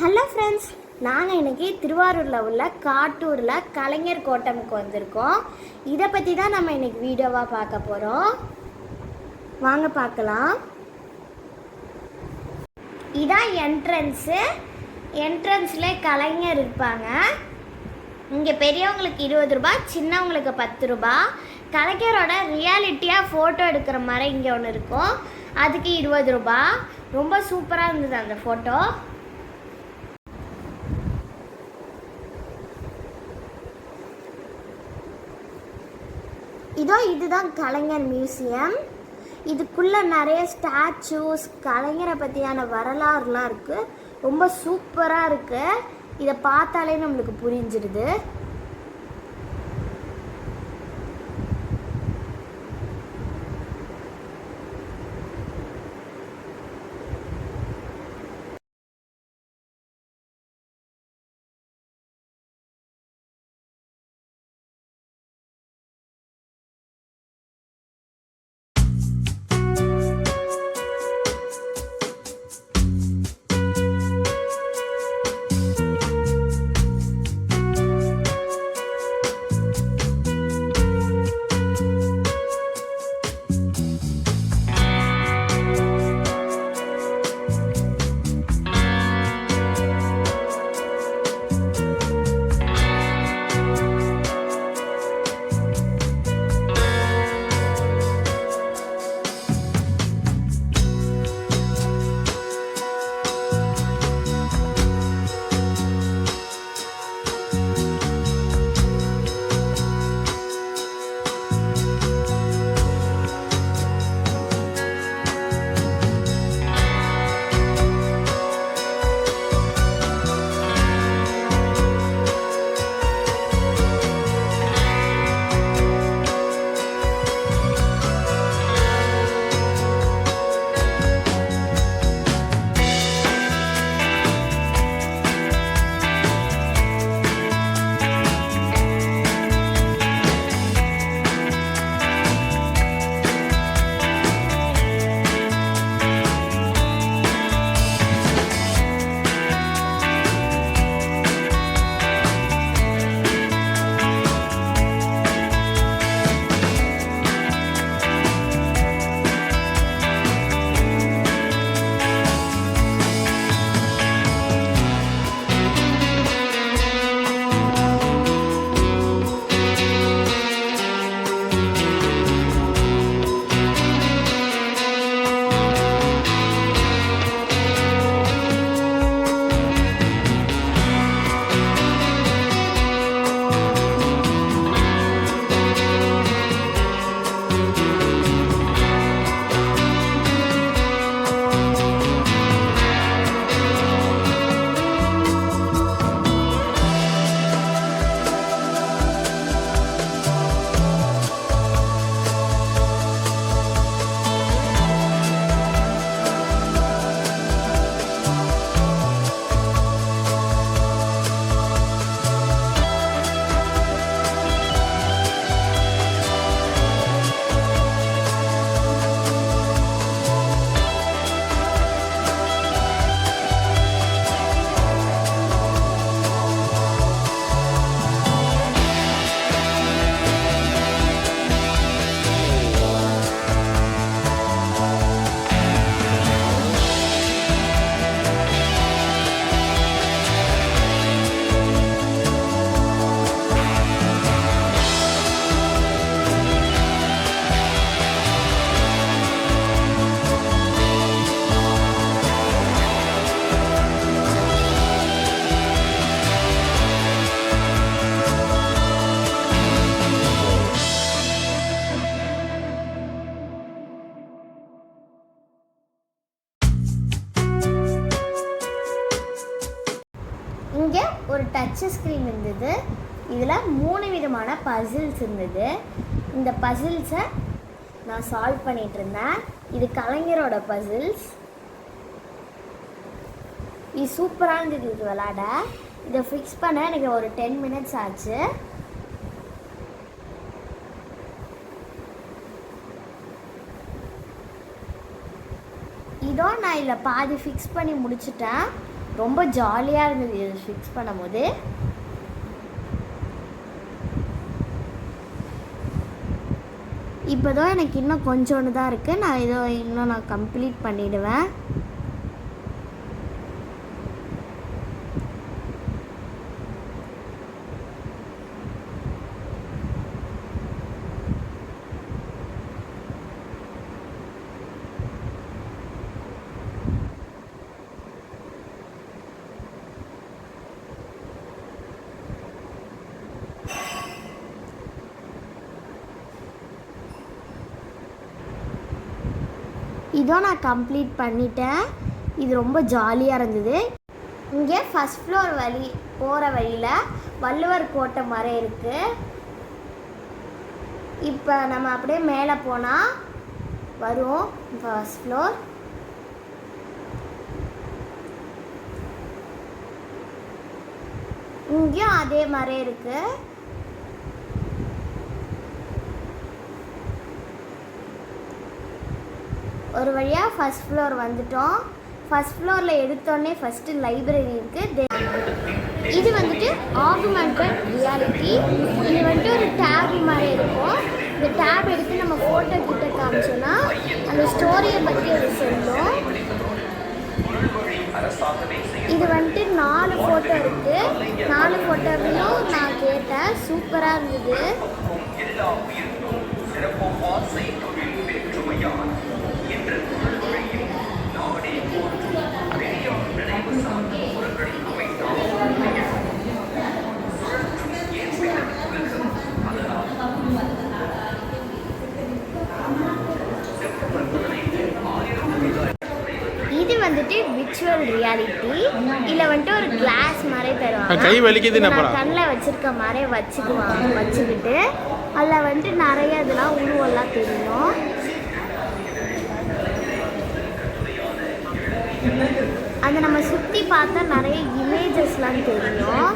Hello friends நாங்கள் இன்றைக்கி திருவாரூரில் உள்ள காட்டூரில் கலைஞர் கோட்டமுக்கு வந்திருக்கோம். இதை பற்றி தான் நம்ம இன்னைக்கு வீடியோவாக பார்க்க போகிறோம் வாங்க பார்க்கலாம். இதான் என்ட்ரன்ஸு என்ட்ரன்ஸில் கலைஞர் இருப்பாங்க. இங்கே பெரியவங்களுக்கு இருபது ரூபாய் சின்னவங்களுக்கு பத்து ரூபா. கலைஞரோட ரியாலிட்டியாக ஃபோட்டோ எடுக்கிற மாதிரி இங்கே ஒன்று இருக்கும். அதுக்கு இருபது ரூபாய் ரொம்ப சூப்பராக இருந்தது அந்த ஃபோட்டோ இதோ இதுதான் கலைஞர் மியூசியம். இதுக்குள்ளே நிறைய ஸ்டாச்சூஸ் கலைஞரை பற்றியான வரலாறுலாம் இருக்குது ரொம்ப சூப்பராக இருக்குது இதை பார்த்தாலே நம்மளுக்கு புரிஞ்சிடுது ஒரு டச் ஸ்க்ரீன் இருந்தது. இதில் மூணு விதமான பசில்ஸ் இருந்தது. இந்த பசில்ஸை நான் சால்வ் பண்ணிகிட்டு இருந்தேன். இது கலைஞரோட பசில்ஸ் இது சூப்பராக இருந்தது இது விளாட இதை ஃபிக்ஸ் பண்ண எனக்கு ஒரு டென் மினிட்ஸ் ஆச்சு. இதோ நான் இதில் பாதி ஃபிக்ஸ் பண்ணி முடிச்சிட்டேன். ரொம்ப ஜாலியாக இருந்தது இது ஃபிக்ஸ் பண்ணும்போது. இப்போ தான் எனக்கு இன்னும் கொஞ்சோண்டு தான் இருக்குது நான் இதோ இன்னும் நான் கம்ப்ளீட் பண்ணிவிடுவேன் இதோ நான் கம்ப்ளீட் பண்ணிட்டேன். இது ரொம்ப ஜாலியாக இருந்தது. இங்கே ஃபஸ்ட் ஃப்ளோர் வழி போகிற வழியில் வள்ளுவர் கோட்டை மரம் இருக்குது இப்போ நம்ம அப்படியே மேலே போனால் வரும் ஃபஸ்ட் ஃப்ளோர் இங்கேயும் அதே மாதிரி இருக்குது ஒரு வழியாக ஃபஸ்ட் ஃப்ளோர் வந்துட்டோம். ஃபஸ்ட் ஃப்ளோரில் எடுத்தோடனே ஃபஸ்ட்டு லைப்ரரி இருக்குது இது வந்துட்டு ஆகுமெண்டட் ரியாலிட்டி இது வந்துட்டு ஒரு டேப் மாதிரி இருக்கும். இந்த டேப் எடுத்து நம்ம ஃபோட்டோ கிட்ட காமிச்சோன்னா அந்த ஸ்டோரியை பற்றி அது சொல்லும். இது வந்துட்டு நாலு ஃபோட்டோ இருக்குது நாலு ஃபோட்டோவையும் நான் கேட்டேன். சூப்பராக இருந்தது. ரியாலிட்டி இதில் வந்துட்டு ஒரு கிளாஸ் மாதிரி தருவாங்க. கை வலிக்குது. நான் கண்ணில் வச்சிருக்க மாதிரி வச்சுக்குவாங்க வச்சுக்கிட்டு. அதில் வந்துட்டு நிறைய இதெல்லாம் உருவெல்லாம் தெரியும். அதை நம்ம சுற்றி பார்த்தா நிறைய இமேஜஸ்லாம் தெரியும்.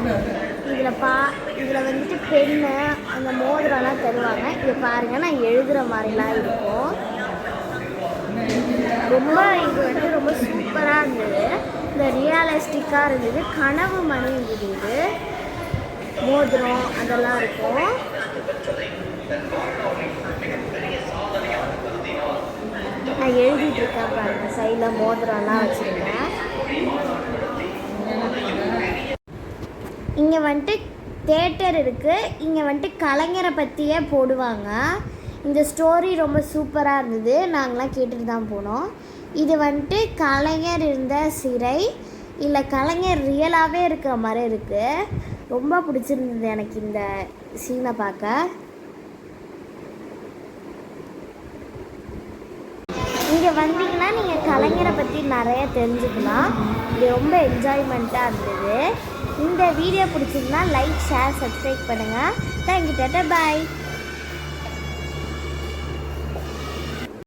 இதில் பா இதில் வந்துட்டு பென்னு அந்த மோதிரம்லாம் தருவாங்க. இதை பாருங்கள் நான் எழுதுகிற மாதிரிலாம் இருக்கும். ரொம்ப இது வந்து ரொம்ப சூப்பராக இருந்தது. ரியலிஸ்டிக்காக இருந்தது. கனவு மணி இருந்தது இது. மோதிரம் அதெல்லாம் இருக்கும். நான் எழுதிட்டு இருக்கேன் பாருங்க. சைடில் மோதிரம்லாம் வச்சுருக்கேன். இங்கே வந்துட்டு தேட்டர் இருக்குது இங்கே வந்துட்டு கலைஞரை பற்றியே போடுவாங்க. இந்த ஸ்டோரி ரொம்ப சூப்பராக இருந்தது. நாங்களாம் கேட்டுட்டு தான் போனோம். இது வந்துட்டு கலைஞர் இருந்த சிறை. இல்லை கலைஞர் ரியலாகவே இருக்கிற மாதிரி இருக்குது ரொம்ப பிடிச்சிருந்தது எனக்கு இந்த சீனை பார்க்க. இங்கே வந்தீங்கன்னா நீங்கள் கலைஞரை பற்றி நிறைய தெரிஞ்சுக்கலாம். இது ரொம்ப என்ஜாய்மெண்ட்டாக இருந்தது. இந்த வீடியோ பிடிச்சிருந்தா லைக் ஷேர் சப்ஸ்கிரைப் பண்ணுங்கள் தேங்க்யூ டேட்டா. பாய்